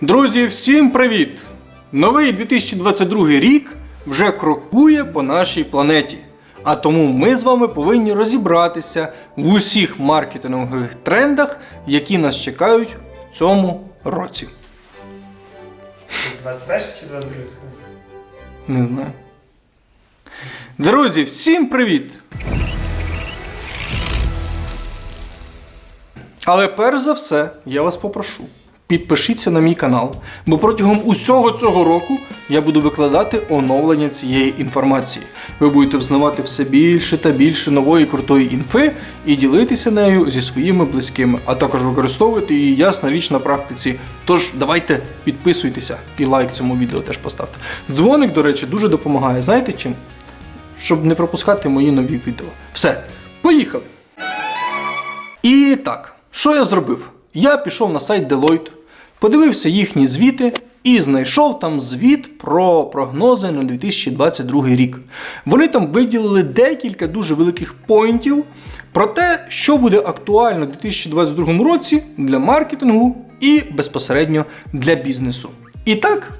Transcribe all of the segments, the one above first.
Друзі, всім привіт! Новий 2022 рік вже крокує по нашій планеті. А тому ми з вами повинні розібратися в усіх маркетингових трендах, які нас чекають в цьому році. 21 чи 22? Не знаю. Друзі, всім привіт! Але перш за все, я вас попрошу, підпишіться на мій канал, бо протягом усього цього року я буду викладати оновлення цієї інформації. Ви будете взнавати все більше та більше нової крутої інфи і ділитися нею зі своїми близькими, а також використовувати її ясна річ на практиці. Тож давайте підписуйтеся і лайк цьому відео теж поставте. Дзвоник, до речі, дуже допомагає. Знаєте чим? Щоб не пропускати мої нові відео. Все, поїхали! І так, що я зробив? Я пішов на сайт Deloitte, подивився їхні звіти і знайшов там звіт про прогнози на 2022 рік. Вони там виділили декілька дуже великих поінтів про те, що буде актуально у 2022 році для маркетингу і безпосередньо для бізнесу. І так,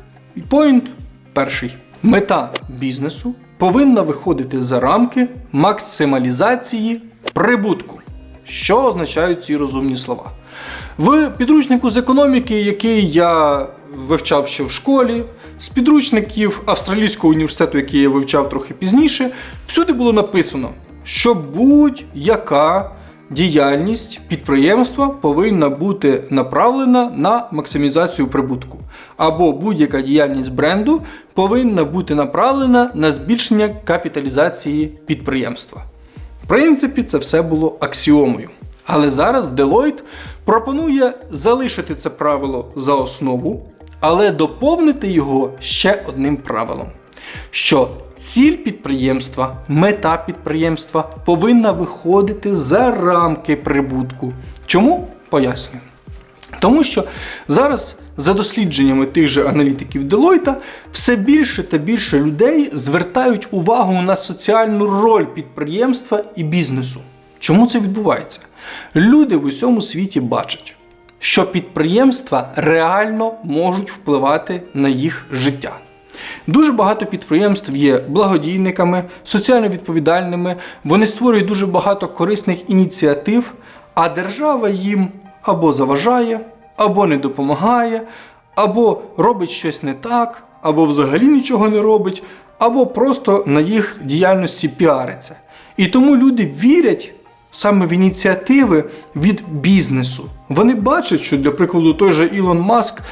поінт перший. Мета бізнесу повинна виходити за рамки максималізації прибутку. Що означають ці розумні слова? В підручнику з економіки, який я вивчав ще в школі, з підручників Австралійського університету, який я вивчав трохи пізніше, всюди було написано, що будь-яка діяльність підприємства повинна бути направлена на максимізацію прибутку. Або будь-яка діяльність бренду повинна бути направлена на збільшення капіталізації підприємства. В принципі, це все було аксіомою. Але зараз Deloitte пропонує залишити це правило за основу, але доповнити його ще одним правилом: що ціль підприємства, мета підприємства повинна виходити за рамки прибутку. Чому? Пояснюю. Тому що зараз, за дослідженнями тих же аналітиків Deloitte, все більше та більше людей звертають увагу на соціальну роль підприємства і бізнесу. Чому це відбувається? Люди в усьому світі бачать, що підприємства реально можуть впливати на їх життя. Дуже багато підприємств є благодійниками, соціально відповідальними, вони створюють дуже багато корисних ініціатив, а держава їм або заважає, або не допомагає, або робить щось не так, або взагалі нічого не робить, або просто на їх діяльності піариться. І тому люди вірять саме в ініціативи від бізнесу. Вони бачать, що для прикладу той же Ілон Маск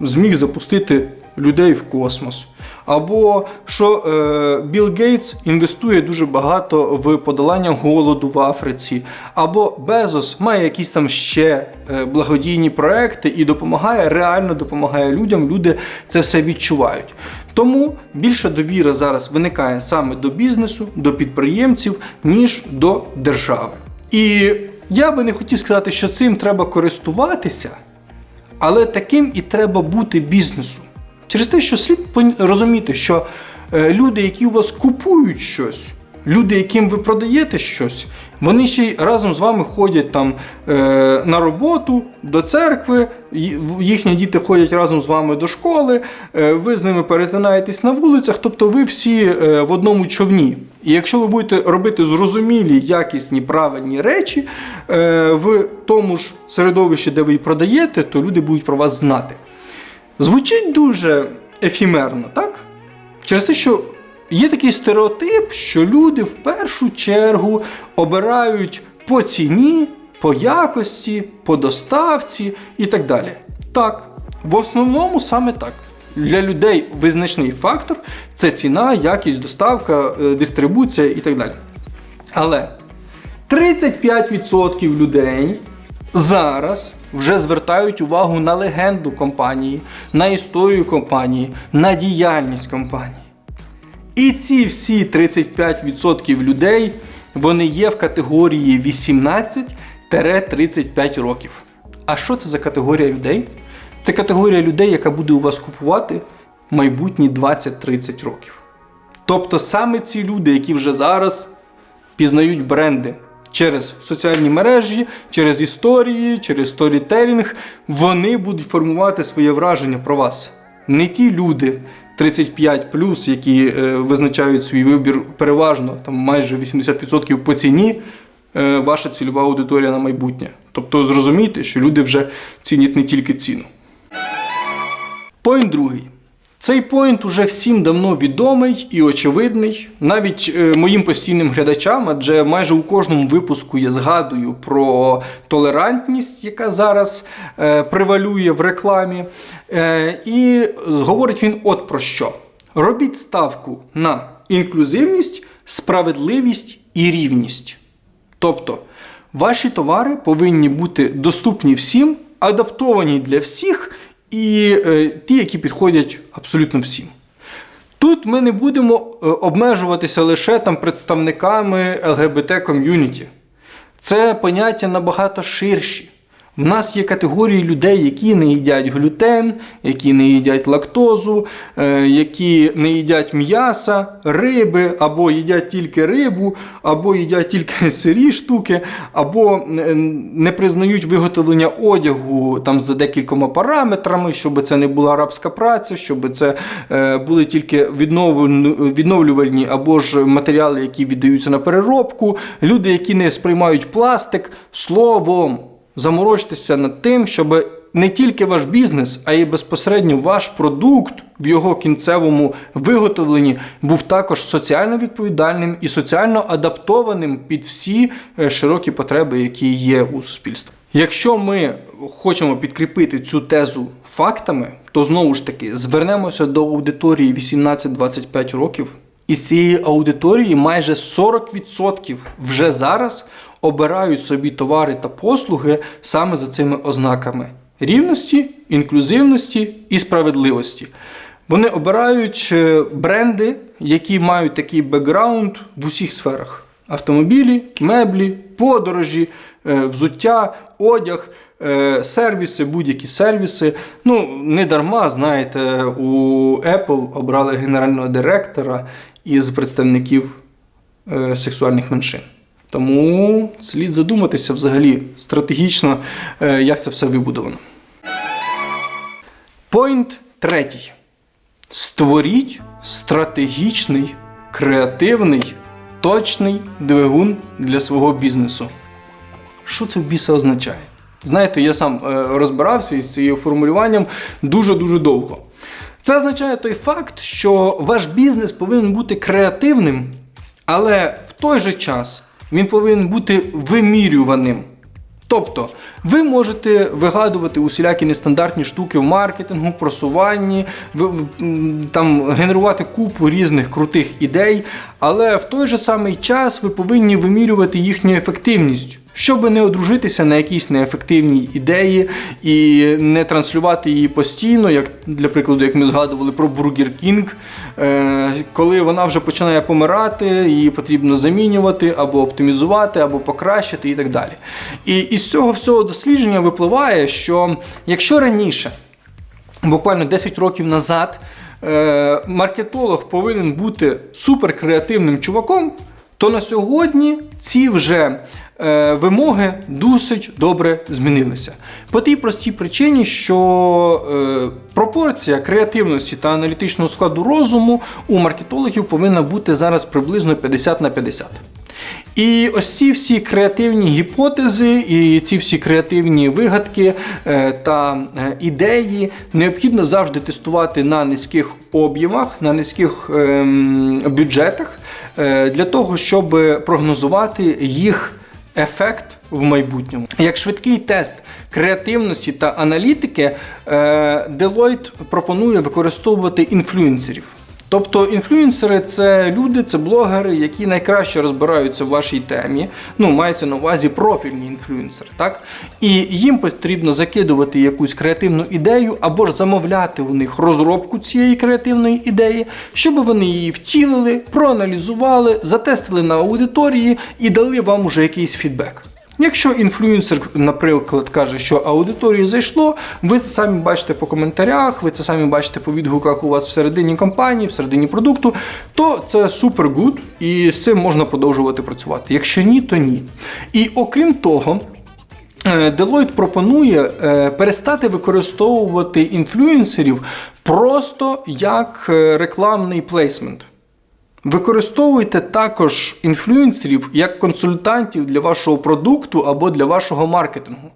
зміг запустити людей в космос. Або що е, Білл Гейтс інвестує дуже багато в подолання голоду в Африці, або Безос має якісь там ще е, благодійні проекти і допомагає, реально допомагає людям. Люди це все відчувають. Тому більша довіра зараз виникає саме до бізнесу, до підприємців, ніж до держави. І я би не хотів сказати, що цим треба користуватися, але таким і треба бути бізнесу. Через те, що слід розуміти, що е, люди, які у вас купують щось, люди, яким ви продаєте щось, вони ще й разом з вами ходять там е, на роботу, до церкви, їхні діти ходять разом з вами до школи, е, ви з ними перетинаєтесь на вулицях, тобто ви всі в одному човні. І якщо ви будете робити зрозумілі, якісні, правильні речі в тому ж середовищі, де ви продаєте, то люди будуть про вас знати. Звучить дуже ефімерно, так? Через те, що є такий стереотип, що люди в першу чергу обирають по ціні, по якості, по доставці і так далі. Так, в основному саме так. Для людей визначний фактор це ціна, якість, доставка, е, дистрибуція і так далі. Але 35% людей зараз вже звертають увагу на легенду компанії, на історію компанії, на діяльність компанії. І ці всі 35% людей вони є в категорії 18-35 років. А що це за категорія людей? Це категорія людей, яка буде у вас купувати майбутні 20-30 років. Тобто саме ці люди, які вже зараз пізнають бренди, Через соціальні мережі, через історії, через сторітелінг вони будуть формувати своє враження про вас. Не ті люди 35 які е, визначають свій вибір переважно, там майже 80% по ціні, е, ваша цільова аудиторія на майбутнє. Тобто зрозумійте, що люди вже цінять не тільки ціну. Пойнт другий. Цей пойнт уже всім давно відомий і очевидний, навіть е, моїм постійним глядачам, адже майже у кожному випуску я згадую про толерантність, яка зараз е, превалює в рекламі. Е, і говорить він от про що: робіть ставку на інклюзивність, справедливість і рівність. Тобто, ваші товари повинні бути доступні всім, адаптовані для всіх і е, ті, які підходять абсолютно всім. Тут ми не будемо е, обмежуватися лише там представниками ЛГБТ ком'юніті. Це поняття набагато ширші. В нас є категорії людей, які не їдять глютен, які не їдять лактозу, е, які не їдять м'яса, риби, або їдять тільки рибу, або їдять тільки сирі штуки, або е, не признають виготовлення одягу там за декількома параметрами, щоб це не була арабська праця, щоб це е, були тільки відновлювальні або ж матеріали, які віддаються на переробку. Люди, які не сприймають пластик, словом заморочтеся над тим, щоб не тільки ваш бізнес, а й безпосередньо ваш продукт в його кінцевому виготовленні був також соціально відповідальним і соціально адаптованим під всі е, широкі потреби, які є у суспільстві. Якщо ми хочемо підкріпити цю тезу фактами, то знову ж таки звернемося до аудиторії 18-25 років. Із цієї аудиторії майже 40% вже зараз обирають собі товари та послуги саме за цими ознаками рівності, інклюзивності і справедливості. Вони обирають е, бренди, які мають такий бекграунд в усіх сферах: автомобілі, меблі, подорожі, е, взуття, одяг. е, Сервіси, будь-які сервіси. Ну, не дарма, знаєте, у Apple обрали генерального директора із представників сексуальних меншин. Тому слід задуматися взагалі стратегічно, е, як це все вибудовано. Пойнт третій. Створіть стратегічний, креативний, точний двигун для свого бізнесу. Що це в біса означає? Знаєте, я сам е, розбирався із цим формулюванням дуже-дуже довго. Це означає той факт, що ваш бізнес повинен бути креативним, але в той же час він повинен бути вимірюваним. Тобто, ви можете вигадувати усілякі нестандартні штуки в маркетингу, просуванні, там, генерувати купу різних крутих ідей, але в той же самий час ви повинні вимірювати їхню ефективність, щоб не одружитися на якійсь неефективній ідеї і не транслювати її постійно, як для прикладу, як ми згадували про Burger King, е, коли вона вже починає помирати, її потрібно замінювати або оптимізувати, або покращити і так далі. І із цього всього дослідження випливає, що якщо раніше буквально 10 років назад е, маркетолог повинен бути суперкреативним чуваком, то на сьогодні ці вже вимоги досить добре змінилися. По тій простій причині, що е, пропорція креативності та аналітичного складу розуму у маркетологів повинна бути зараз приблизно 50 на 50. І ось ці всі креативні гіпотези, і ці всі креативні вигадки е, та е, ідеї необхідно завжди тестувати на низьких об'ємах, на низьких ем, бюджетах, е, для того, щоб прогнозувати їх ефект в майбутньому. Як швидкий тест креативності та аналітики, е, Deloitte пропонує використовувати інфлюенсерів. Тобто інфлюенсери це люди, це блогери, які найкраще розбираються в вашій темі. Ну, мається на увазі профільні інфлюенсери, так? І їм потрібно закидувати якусь креативну ідею або ж замовляти у них розробку цієї креативної ідеї, щоб вони її втілили, проаналізували, затестили на аудиторії і дали вам уже якийсь фідбек. Якщо інфлюенсер, наприклад, каже, що аудиторії зайшло, ви це самі бачите по коментарях, ви це самі бачите по відгуках у вас всередині компанії, всередині продукту, то це супер гуд і з цим можна продовжувати працювати. Якщо ні, то ні. І окрім того. Е, Deloitte пропонує е, перестати використовувати інфлюенсерів просто як е, рекламний плейсмент. Використовуйте також інфлюенсерів як консультантів для вашого продукту або для вашого маркетингу.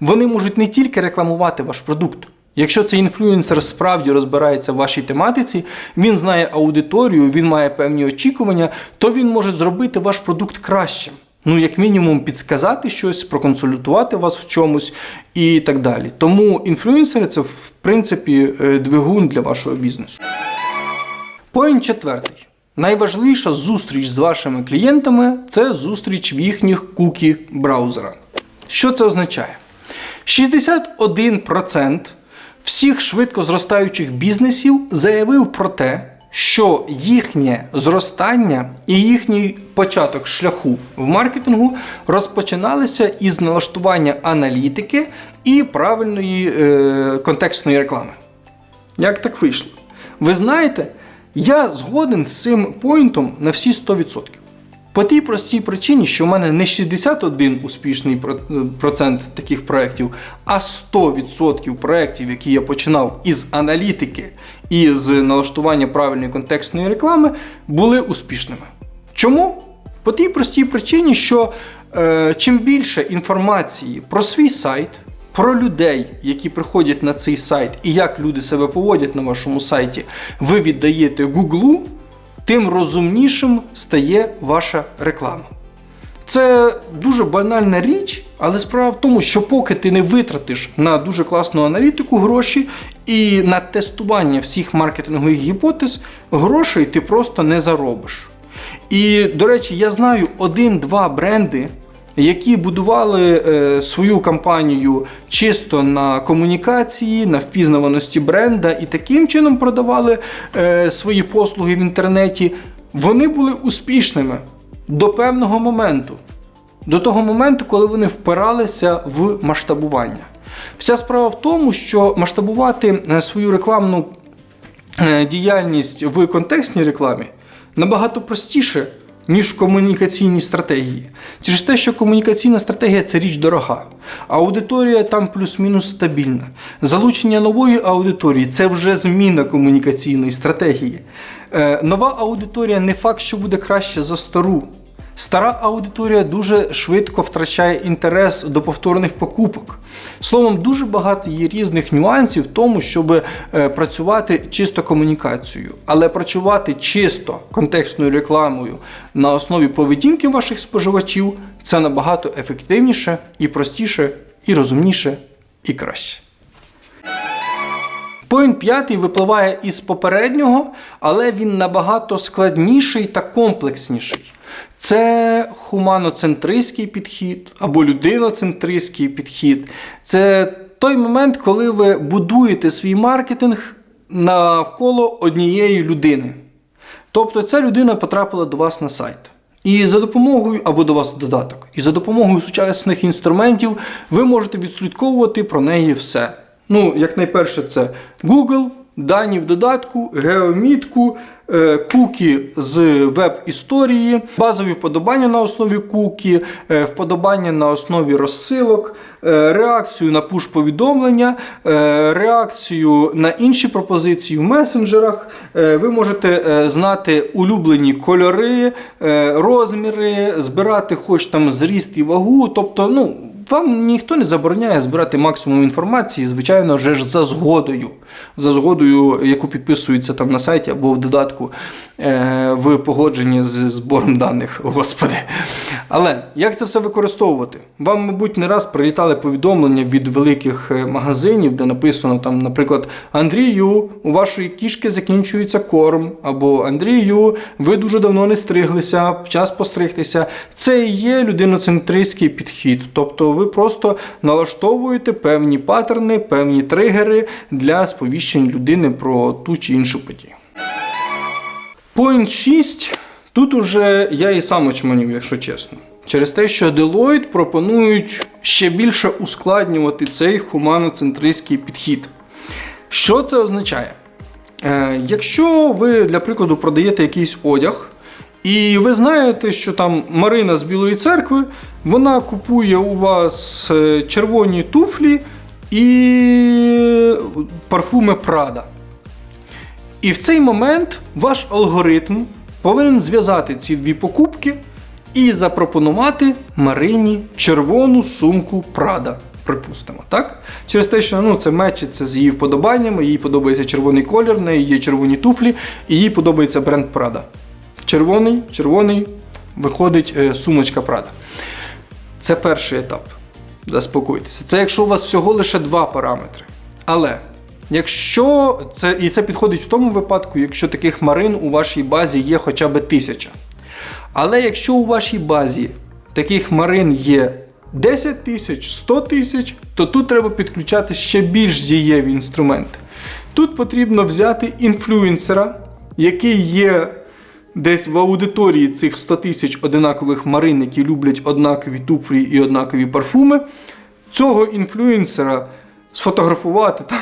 Вони можуть не тільки рекламувати ваш продукт. Якщо цей інфлюенсер справді розбирається в вашій тематиці, він знає аудиторію, він має певні очікування, то він може зробити ваш продукт кращим. Ну, як мінімум, підсказати щось, проконсультувати вас в чомусь і так далі. Тому інфлюенсери це в принципі е, двигун для вашого бізнесу. Поінт четвертий. Найважливіша зустріч з вашими клієнтами це зустріч в їхніх кукі браузера. Що це означає? 61% всіх швидко зростаючих бізнесів заявив про те, що їхнє зростання і їхній початок шляху в маркетингу розпочиналися із налаштування аналітики і правильної е, контекстної реклами. Як так вийшло? Ви знаєте, я згоден з цим поінтом на всі 100%. По тій простій причині, що в мене не 61 успішний процент таких проєктів, а 100% проєктів, які я починав із аналітики і з налаштування правильної контекстної реклами, були успішними. Чому? По тій простій причині, що е, чим більше інформації про свій сайт, про людей, які приходять на цей сайт, і як люди себе поводять на вашому сайті, ви віддаєте Гуглу, тим розумнішим стає ваша реклама. Це дуже банальна річ, але справа в тому, що поки ти не витратиш на дуже класну аналітику гроші і на тестування всіх маркетингових гіпотез, грошей ти просто не заробиш. І, до речі, я знаю один-два бренди, які будували е, свою кампанію чисто на комунікації, на впізнаваності бренда і таким чином продавали е, свої послуги в інтернеті, вони були успішними до певного моменту. До того моменту, коли вони впиралися в масштабування. Вся справа в тому, що масштабувати е, свою рекламну діяльність в контекстній рекламі набагато простіше, ніж в комунікаційній стратегії. Через те, що комунікаційна стратегія це річ дорога. Аудиторія там плюс-мінус стабільна. Залучення нової аудиторії це вже зміна комунікаційної стратегії. Е, нова аудиторія не факт, що буде краще за стару. Стара аудиторія дуже швидко втрачає інтерес до повторних покупок. Словом, дуже багато є різних нюансів в тому, щоб е, працювати чисто комунікацією, але працювати чисто контекстною рекламою на основі поведінки ваших споживачів це набагато ефективніше і простіше, і розумніше, і краще. Поінт п'ятий випливає із попереднього, але він набагато складніший та комплексніший. Це хуманоцентристський підхід або людиноцентристський підхід. Це той момент, коли ви будуєте свій маркетинг навколо однієї людини. Тобто ця людина потрапила до вас на сайт. І за допомогою, або до вас додаток, і за допомогою сучасних інструментів ви можете відслідковувати про неї все. Ну, як найперше, це Google, дані в додатку, геомітку, е, куки з веб-історії, базові вподобання на основі куки, е, вподобання на основі розсилок, е, реакцію на пуш-повідомлення, реакцію на інші пропозиції в месенджерах. Ви можете знати улюблені кольори, розміри, збирати хоч там зріст і вагу. Тобто, ну. Вам ніхто не забороняє збирати максимум інформації, звичайно вже ж за згодою, за згодою, яку підписується там на сайті або в додатку в погодженні з збором даних, господи. Але як це все використовувати? Вам, мабуть, не раз прилітали повідомлення від великих е, магазинів, де написано там, наприклад, Андрію, у вашої кішки закінчується корм, або Андрію, ви дуже давно не стриглися, час постригтися. Це і є людиноцентристський підхід. Тобто ви просто налаштовуєте певні паттерни, певні тригери для сповіщень людини про ту чи іншу подію. Point 6. Тут уже я і сам очманів, якщо чесно. Через те, що Deloitte пропонують ще більше ускладнювати цей хуманоцентристський підхід. Що це означає? Е, якщо ви, для прикладу, продаєте якийсь одяг, і ви знаєте, що там Марина з Білої церкви, вона купує у вас е, червоні туфлі і парфуми Прада. І в цей момент ваш алгоритм повинен зв'язати ці дві покупки і запропонувати Марині червону сумку Прада. Припустимо, так? Через те, що ну, це мечиться з її вподобаннями, їй подобається червоний колір, в неї є червоні туфлі, і їй подобається бренд Прада. Червоний, червоний, виходить е, сумочка Прада. Це перший етап. Заспокойтеся. Це якщо у вас всього лише два параметри. Але якщо це, і це підходить в тому випадку, якщо таких марин у вашій базі є хоча б тисяча. Але якщо у вашій базі таких марин є 10 тисяч, 100 тисяч, то тут треба підключати ще більш дієві інструменти. Тут потрібно взяти інфлюенсера, який є десь в аудиторії цих 100 тисяч одинакових марин, які люблять однакові туфлі і однакові парфуми. Цього інфлюенсера сфотографувати там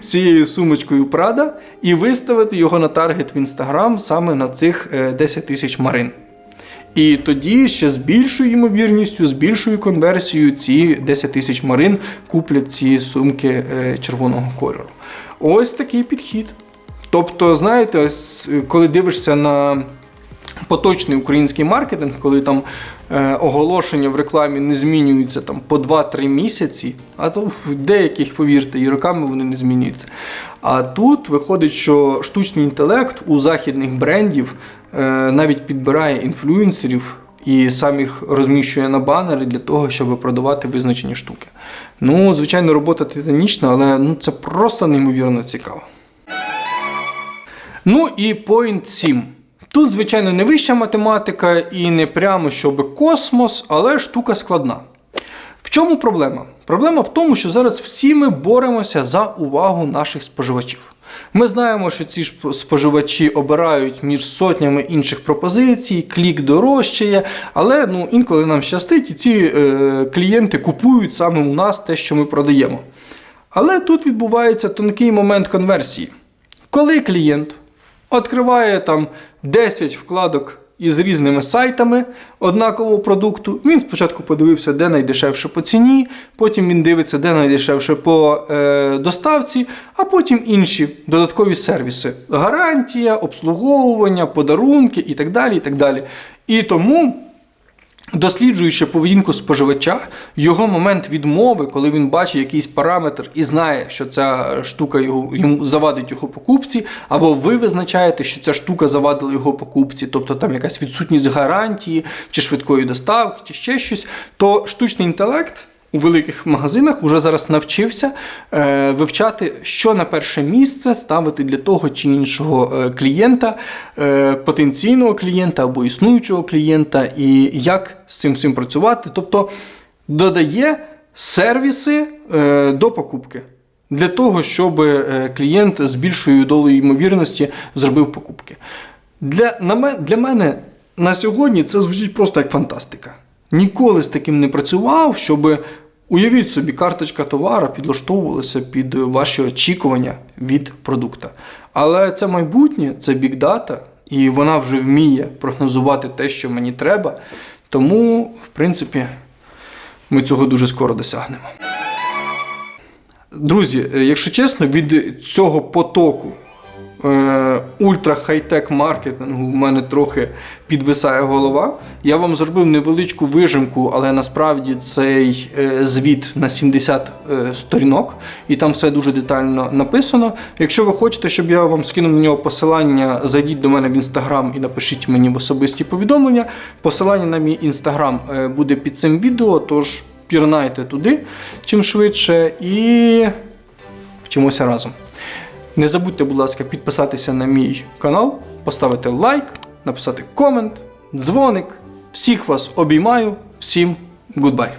з цією сумочкою Прада і виставити його на таргет в інстаграм саме на цих е, 10 тисяч марин. І тоді ще з більшою ймовірністю, з більшою конверсією ці 10 тисяч марин куплять ці сумки е, червоного кольору. Ось такий підхід. Тобто, знаєте, е, коли дивишся на поточний український маркетинг, коли там е, оголошення в рекламі не змінюються там по 2-3 місяці, а то в деяких, повірте, і роками вони не змінюються. А тут виходить, що штучний інтелект у західних брендів е, навіть підбирає інфлюенсерів і сам їх розміщує на банери для того, щоб продавати визначені штуки. Ну, звичайно, робота титанічна, але ну, це просто неймовірно цікаво. Ну і point 7. Тут, звичайно, не вища математика і не прямо щоб космос, але штука складна. В чому проблема? Проблема в тому, що зараз всі ми боремося за увагу наших споживачів. Ми знаємо, що ці споживачі обирають між сотнями інших пропозицій, клік дорожчає, але ну, інколи нам щастить, і ці е, клієнти купують саме у нас те, що ми продаємо. Але тут відбувається тонкий момент конверсії. Коли клієнт відкриває там 10 вкладок із різними сайтами однакового продукту. Він спочатку подивився, де найдешевше по ціні, потім він дивиться, де найдешевше по е, доставці, а потім інші додаткові сервіси: гарантія, обслуговування, подарунки і так далі. І, так далі. і тому. Досліджуючи поведінку споживача, його момент відмови, коли він бачить якийсь параметр і знає, що ця штука його, йому завадить його покупці, або ви визначаєте, що ця штука завадила його покупці, тобто там якась відсутність гарантії, чи швидкої доставки, чи ще щось, то штучний інтелект. У великих магазинах вже зараз навчився е, вивчати, що на перше місце ставити для того чи іншого е, клієнта, е, потенційного клієнта або існуючого клієнта, і як з цим всім працювати. Тобто додає сервіси е, до покупки для того, щоб е, клієнт з більшою долею ймовірності зробив покупки. Для, на для мене на сьогодні це звучить просто як фантастика. Ніколи з таким не працював, щоб уявіть собі, карточка товара підлаштовувалася під ваші очікування від продукта. Але це майбутнє, це бікдата, і вона вже вміє прогнозувати те, що мені треба. Тому, в принципі, ми цього дуже скоро досягнемо. Друзі, е, якщо чесно, від цього потоку ультра хай-тек маркетингу в мене трохи підвисає голова. Я вам зробив невеличку вижимку, але насправді цей е, звіт на 70 е, сторінок, і там все дуже детально написано. Якщо ви хочете, щоб я вам скинув на нього посилання, зайдіть до мене в інстаграм і напишіть мені в особисті повідомлення. Посилання на мій інстаграм е, буде під цим відео, тож пірнайте туди чим швидше і вчимося разом. Не забудьте, будь ласка, підписатися на мій канал, поставити лайк, написати комент, дзвоник. Всіх вас обіймаю, всім гудбай!